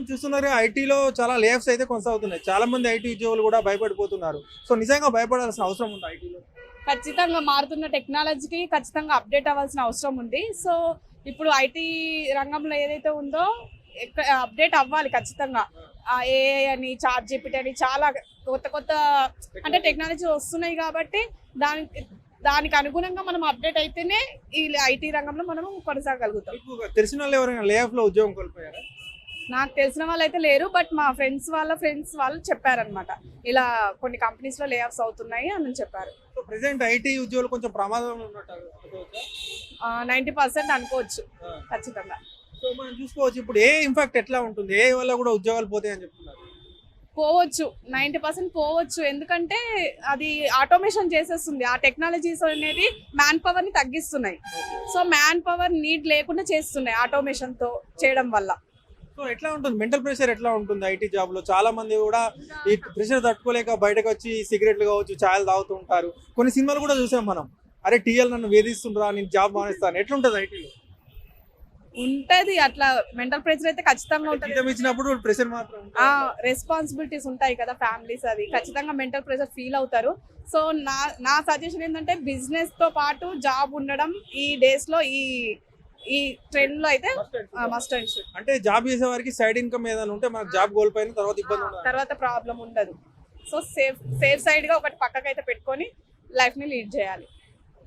Madam చూస్తున్నారు ఐటీలో చాలా లేఫ్స్ అయితే కొనసాగుతున్నాయి. చాలా మంది ఐటీ ఉద్యోగులు కూడా భయపడిపోతున్నారు. సో నిజంగా భయపడాల్సిన అవసరం ఉంది ఐటీలో? ఖచ్చితంగా మారుతున్న టెక్నాలజీకి ఖచ్చితంగా అప్డేట్ అవ్వాల్సిన అవసరం ఉంది. సో ఇప్పుడు ఐటీ రంగంలో ఏదైతే ఉందో అప్డేట్ అవ్వాలి ఖచ్చితంగా. ఏఐ అని చార్ట్ జీపీటీ అని చాలా కొత్త కొత్త అంటే టెక్నాలజీ వస్తున్నాయి కాబట్టి దానికి దానికి అనుగుణంగా మనం అప్డేట్ అయితేనే ఈ ఐటీ రంగంలో మనం కొనసాగలుగుతాం. తెలిసిన వాళ్ళు ఎవరైనా లేఫ్లో ఉద్యోగం నాకు తెలిసిన వాళ్ళు అయితే లేరు బట్ మా ఫ్రెండ్స్ వాళ్ళ ఫ్రెండ్స్ వాళ్ళు చెప్పారనమాట ఇలా కొన్ని కంపెనీస్లో లే ఆఫ్స్ అవుతున్నాయి అని చెప్పారు. ప్రెసెంట్ ఐటీ ఉద్యోగులు కొంచెం ప్రమాదంలో ఉన్నట్టు అనుకోవచ్చా? నైంటీ పర్సెంట్ అనుకోవచ్చు. ఖచ్చితంగా. సో మనం చూసుకోవచ్చు ఇప్పుడు ఏ ఇంపాక్ట్ ఎట్లా ఉంటుంది? ఏ వల్ల కూడా ఉద్యోగాలు పోతాయి అని చెప్తున్నారు. పోవచ్చు నైంటీ పర్సెంట్ పోవచ్చు. ఎందుకంటే అది ఆటోమేషన్ చేసేస్తుంది. ఆ టెక్నాలజీస్ అనేది మ్యాన్ పవర్ని తగ్గిస్తున్నాయి. సో మ్యాన్ పవర్ నీడ్ లేకుండా చేస్తున్నాయి ఆటోమేషన్తో చేయడం వల్ల. సో ఎట్లా ఉంటుంది? మెంటల్ ప్రెషర్ ఎట్లా ఉంటుంది ఐటీ జాబ్లో? చాలా మంది కూడా ఈ ప్రెషర్ తట్టుకోలేక బయటకు వచ్చి సిగరెట్లు కావచ్చు ఛాయలు తాగుతూ ఉంటారు. కొన్ని సినిమాలు కూడా చూసాం మనం. అరే టీఎల్ నన్ను వేధిస్తుండ్రా నేను జాబ్ మానేస్తాను ఎట్లుంటుంది ఐటీలో? ఉంటది. అట్లా మెంటల్ ప్రెషర్ అయితే ఖచ్చితంగా ఉంటుంది. ఇచ్చినప్పుడు ప్రెషర్ మాత్రం. రెస్పాన్సిబిలిటీస్ ఉంటాయి కదా ఫ్యామిలీస్ అది ఖచ్చితంగా మెంటల్ ప్రెషర్ ఫీల్ అవుతారు. సో నా నా సజెషన్ ఏంటంటే బిజినెస్తో పాటు జాబ్ ఉండడం ఈ డేస్లో ఈ ఈ ట్రెండ్లో అయితే మస్ట్ అండ్ షుడ్ అంటే జాబ్ చేసే వారికి సైడ్ ఇన్కమ్ ఏదైనా ఉంటే మనకు జాబ్ కోల్పోయిన తర్వాత ఇబ్బంది ఉండదు. తర్వాత ప్రాబ్లం ఉండదు. సో సేఫ్ సేఫ్ సైడ్గా ఒకటి పక్కకైతే పెట్టుకొని లైఫ్ని లీడ్ చేయాలి.